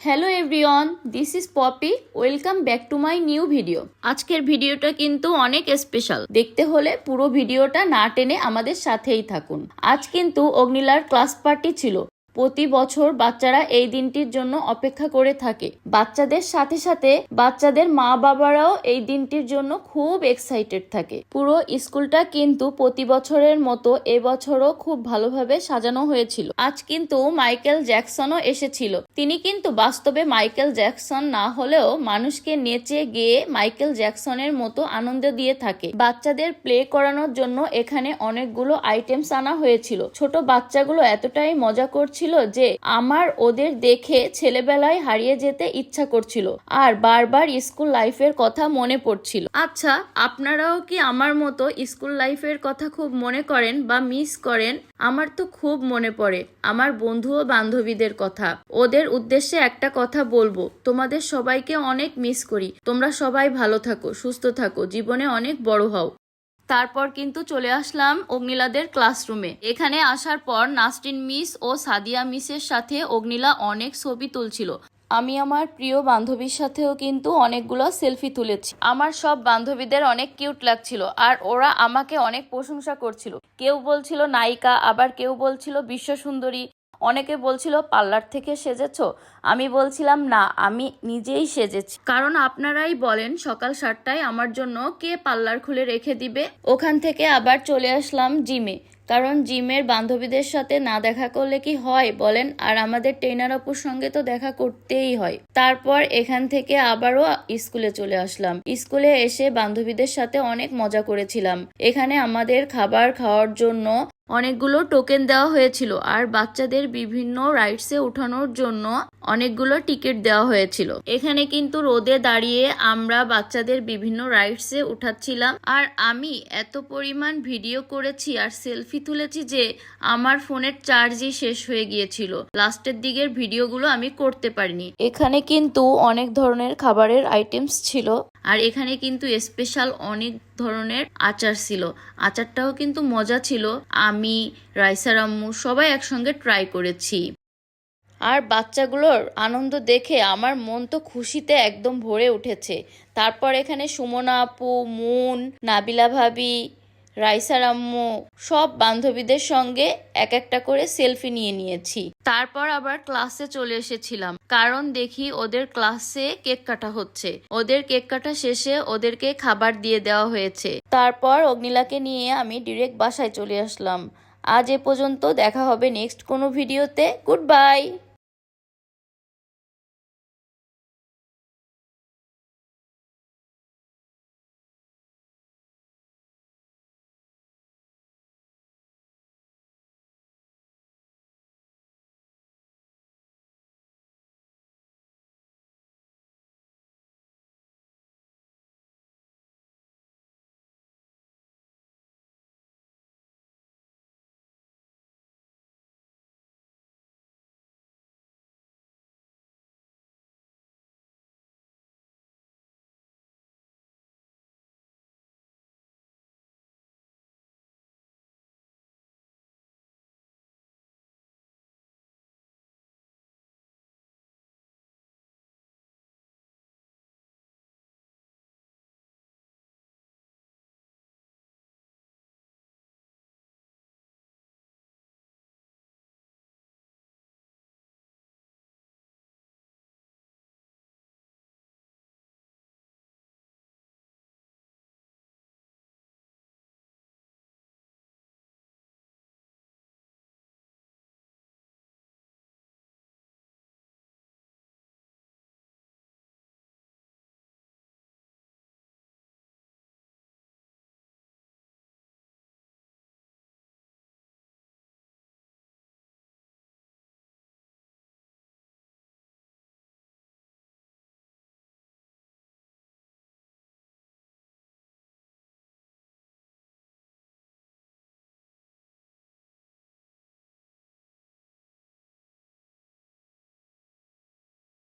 Hello everyone this is Popy welcome back to my new video আজকের ভিডিওটা কিন্তু অনেক স্পেশাল দেখতে হলে পুরো ভিডিওটা না টেনে আমাদের সাথেই থাকুন। আজ কিন্তু অগ্নিলার ক্লাস পার্টি ছিল। প্রতি বছর বাচ্চারা এই দিনটির জন্য অপেক্ষা করে থাকে। বাচ্চাদের সাথে সাথে বাচ্চাদের মা বাবারাও এই দিনটির জন্য খুব এক্সাইটেড থাকে। পুরো স্কুলটা কিন্তু প্রতি বছরের মতো এবছরও খুব ভালোভাবে সাজানো হয়েছিল। আজ কিন্তু মাইকেল জ্যাকসনও এসেছিল। তিনি কিন্তু বাস্তবে মাইকেল জ্যাকসন না হলেও মানুষকে নেচে গেয়ে মাইকেল জ্যাকসনের মতো আনন্দ দিয়ে থাকে। বাচ্চাদের প্লে করানোর জন্য এখানে অনেকগুলো আইটেমস আনা হয়েছিল। ছোট বাচ্চাগুলো এতটাই মজা করছিল যে আমার ওদের দেখে ছেলেবেলায় হারিয়ে যেতে ইচ্ছা করছিল আর বারবার স্কুল লাইফের কথা মনে পড়ছিল। আচ্ছা আপনারাও কি আমার মতো স্কুল লাইফের কথা খুব মনে করেন বা মিস করেন? আমার তো খুব মনে পড়ে, আমার বন্ধু ও বান্ধবীদের কথা। ওদের উদ্দেশ্যে একটা কথা বলব, তোমাদের সবাইকে অনেক মিস করি। তোমরা সবাই ভালো থাকো, সুস্থ থাকো, জীবনে অনেক বড় হও। তারপর কিন্তু চলে আসলাম অগ্নিলাদের ক্লাসরুমে এখানে আসার পর নাস্টিন মিস ও সাদিয়া মিসের সাথে অগ্নিলা অনেক ছবি তুলছিল। আমি আমার প্রিয় বান্ধবীর সাথেও কিন্তু অনেকগুলো সেলফি তুলেছি। আমার সব বান্ধবীদের অনেক কিউট লাগছিল আর ওরা আমাকে অনেক প্রশংসা করছিল। কেউ বলছিল নায়িকা, আবার কেউ বলছিল বিশ্ব সুন্দরী। অনেকে বলছিল, পার্লার থেকে সেজেছো? আমি বলছিলাম, না, আমি নিজেই সেজেছি। কারণ আপনারাই বলেন, সকাল সাতটায় আমার জন্য কে পার্লার খুলে রেখে দিবে? ওখান থেকে আবার চলে আসলাম জিমে। কারণ জিমের বান্ধবীদের সাথে না দেখা করলে কি হয় বলেন? আর আমাদের ট্রেনার অপুর সঙ্গে তো দেখা করতেই হয়। তারপর এখান থেকে আবারও স্কুলে চলে আসলাম। স্কুলে এসে বান্ধবীদের সাথে অনেক মজা করেছিলাম। এখানে আমাদের খাবার খাওয়ার জন্য অনেকগুলো টোকেন দেওয়া হয়েছিল আর বাচ্চাদের বিভিন্ন রাইডসে উঠানোর জন্য অনেকগুলো টিকিট দেওয়া হয়েছিল। এখানে কিন্তু রোদে দাঁড়িয়ে আমরা বাচ্চাদের বিভিন্ন রাইডসে উঠাচ্ছিলাম আর আমি এত পরিমাণ ভিডিও করেছি আর সেলফি তুলেছি যে আমার ফোনের চার্জই শেষ হয়ে গিয়েছিল। লাস্টের দিকের ভিডিওগুলো আমি করতে পারিনি। এখানে কিন্তু অনেক ধরনের খাবারের আইটেমস ছিল। আর এখানে কিন্তু স্পেশাল অনেক ধরনের আচার ছিল। আচারটাও কিন্তু মজা ছিল। আমি, রাইসার আম্মু সবাই একসঙ্গে ট্রাই করেছি। আর বাচ্চাগুলোর আনন্দ দেখে আমার মন তো খুশিতে একদম ভরে উঠেছে। তারপর এখানে সুমনা আপু, মুন, নাবিলা ভাবি রাইসার আম্মু সব বান্ধবীদের সঙ্গে এক একটা করে সেলফি নিয়ে নিয়েছি। তারপর আবার ক্লাসে চলে এসেছিলাম, কারণ দেখি ওদের ক্লাসে কেক কাটা হচ্ছে। ওদের কেক কাটা শেষে ওদেরকে খাবার দিয়ে দেওয়া হয়েছে। তারপর অগ্নিলাকে নিয়ে আমি ডিরেক্ট বাসায় চলে আসলাম। আজ এ পর্যন্ত দেখা হবে নেক্সট কোনো ভিডিওতে গুড বাই